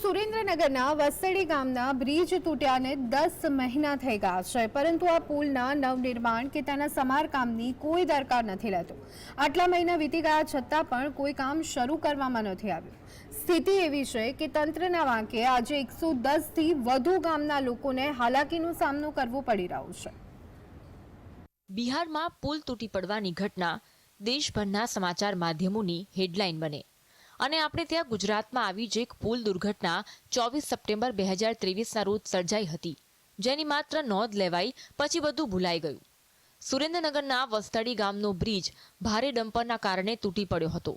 સુરેન્દ્રનગરના વસડી ગામના બ્રિજ તૂટ્યાને દસ મહિના થઈ ગયા છે. પરંતુ આ પુલના નવનિર્માણ કે તેના સમારકામની કોઈ દરકાર નથી લેતો આટલા મહિના વીતી ગયા છતાં પણ કોઈ કામ શરૂ કરવામાં નથી આવ્યું. સ્થિતિ એવી છે કે તંત્રના વાંકે આજે એકસો દસથી વધુ ગામના લોકોને હાલાકીનો સામનો કરવો પડી રહ્યો છે. બિહારમાં પુલ તૂટી પડવાની ઘટના દેશભરના સમાચાર માધ્યમોની હેડલાઇન બને. અને આપણે ત્યાં ગુજરાતમાં આવી જ એક પુલ દુર્ઘટના ચોવીસ સપ્ટેમ્બર બે હજાર ત્રેવીસના રોજ સર્જાઈ હતી. જેની માત્ર નોંધ લેવાઈ પછી બધું ભૂલાઈ ગયું. સુરેન્દ્રનગરના વસ્તડી ગામનો બ્રિજ ભારે ડમ્પરના કારણે તૂટી પડ્યો હતો.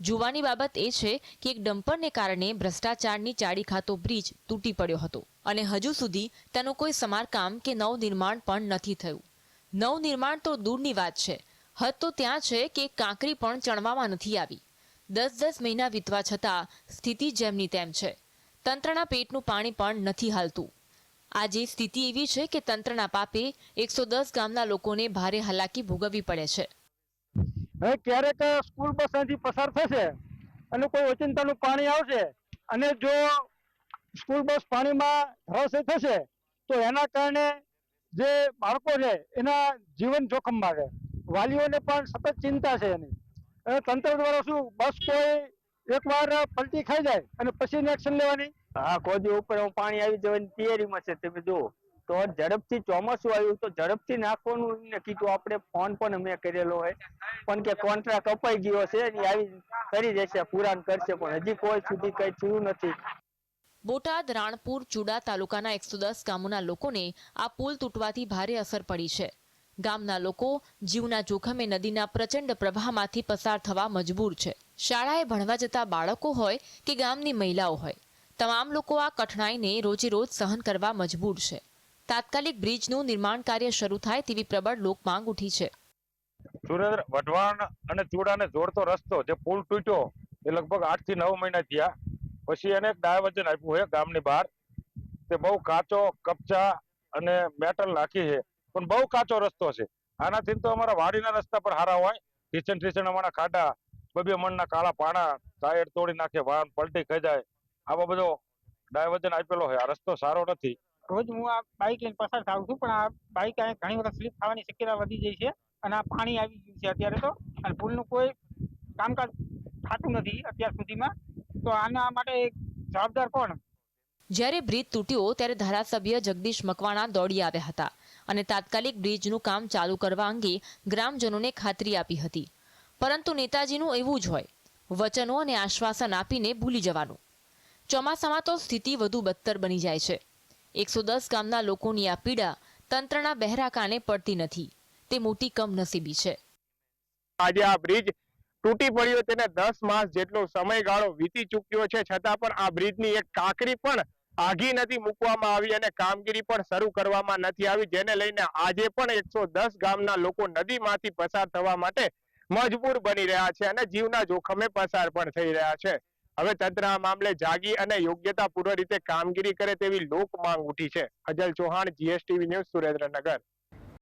જોવાની બાબત એ છે કે એક ડમ્પરને કારણે ભ્રષ્ટાચારની ચાડી ખાતો બ્રિજ તૂટી પડ્યો હતો અને હજુ સુધી તેનું કોઈ સમારકામ કે નવનિર્માણ પણ નથી થયું. નવનિર્માણ તો દૂરની વાત છે. હદ તો ત્યાં છે કે કાંકરી પણ ચણવામાં નથી આવી. દસ દસ મહિના વીતવા છતાં સ્થિતિ જેમની તેમ છે. તંત્રના પેટનું પાણી પણ નથી હાલતું. આજે સ્થિતિ એવી છે કે તંત્રના પાપે એકસો દસ ગામના લોકોને ભારે હાલાકી ભોગવવી પડે છે. હવે ક્યારેક સ્કૂલ બસ અહીંથી પસાર થશે અને કોઈ ઓચિંતાનું પાણી આવશે અને જો સ્કૂલ બસ પાણીમાં ધરાશય થશે તો એના કારણે જે બાળકો છે એના જીવન જોખમમાં છે વાલીઓને પણ સતત ચિંતા છે એની. તંત્ર દ્વારા શું બસ કોઈ એકવાર પલટી ખાઈ જાય અને પછી એક્શન લેવાની? હા કોદી ઉપર હું પાણી આવી જવાની તૈયારીમાં છે તમે જુઓ. તો ઝડપથી ચોમાસું આવ્યું તો ઝડપથી નાખવાનું એમને કીધું. આપણે ફોન પણ અમે કરેલો હોય. પણ કે કોન્ટ્રાક્ટ અપાઈ ગયો છે એ આવી કરી દેશે પુરાણ કરશે. પણ હજી કોઈ સુધી કઈ થયું નથી. બોટાદ રાણપુર ચુડા તાલુકાના એકસો દસ ગામોના લોકોને આ પુલ તૂટવાથી ભારે અસર પડી છે. ગામના લોકો જીવના જોખમે નદીના પ્રચંડ પ્રવાહમાંથી પસાર થવા મજબૂર છે. શાળાએ ભણવા જતા બાળકો હોય કે ગામની મહિલાઓ હોય, તમામ લોકો આ કઠણાઈને રોજે રોજ સહન કરવા મજબૂર છે. તાત્કાલિક બ્રિજનું નિર્માણ કાર્ય શરૂ થાય તેવી પ્રબળ લોકમાંગ ઉઠી છે. સુરેન્દ્ર, વઢવાણ અને ચૂડાને જોડતો રસ્તો જે પુલ તૂટ્યો, એ લગભગ આઠથી નવ મહિના થયા. પછી એને એક ડાયવર્જન આપ્યું છે ગામની બહાર. તે બહુ કાચો, કપચા અને મેટલ નાખી છે. પણ બહુ કાચો રસ્તો છે. આનાથી તો અમારા વાડીના રસ્તા પર હારા હોય. ટીચન ટીચન અમારા ખાડા બબે મણના કાળા પાણા, ટાયર તોડી નાખે, વાહન પલટી ખાઈ જાય. આવો બધો ડાયવર્જન આપેલો હોય. આ રસ્તો સારો નથી. રોજ હું આ બાઇક લઈને પસાર થાઉં છું, પણ આ બાઇક અહીંયા ઘણી વખત સ્લીપ થવાની શક્યતા વધી જાય છે અને આ પાણી આવી ગયું છે અત્યારે તો. અને પુલનું કોઈ કામકાજ થતું નથી અત્યાર સુધીમાં. તો આના માટે જવાબદાર કોણ? જ્યારે બ્રિજ તૂટ્યો ત્યારે ધારાસભ્ય જગદીશ મકવાણા દોડી આવ્યા હતા અને તાત્કાલિક બ્રિજનું કામ ચાલુ કરવા અંગે ગ્રામજનોને ખાતરી આપી હતી. પરંતુ નેતાજીનું એવું જ હોય, વચનો અને આશ્વાસન આપીને ભૂલી જવાનું. ચોમાસામાં તો સ્થિતિ વધુ બદતર બની જાય છે. એકસો દસ ગામના લોકોની આ પીડા તંત્રના બહેરા કાને પડતી નથી. તે મોટી કમનસીબી છે. આજે આ બ્રિજ તૂટી પડ્યો તેને દસ માસ જેટલો સમયગાળો વીતી ચૂક્યો છે. છતાં પણ આ બ્રિજની એક કાંકરી પણ આઘી નથી મૂકવામાં આવી અને કામગીરી પણ શરૂ કરવામાં નથી આવી, જેને લઈને આજે પણ એકસો ગામના લોકો નદીમાંથી પસાર થવા માટે મજબૂર બની રહ્યા છે અને જીવના જોખમે પસાર પણ થઈ રહ્યા છે. હવે તંત્ર આ મામલે જાગી અને યોગ્યતાપૂર્ણ રીતે કામગીરી કરે તેવી લોક માંગ ઉઠી છે. Ajal Chauhan GSTV news Surendranagar.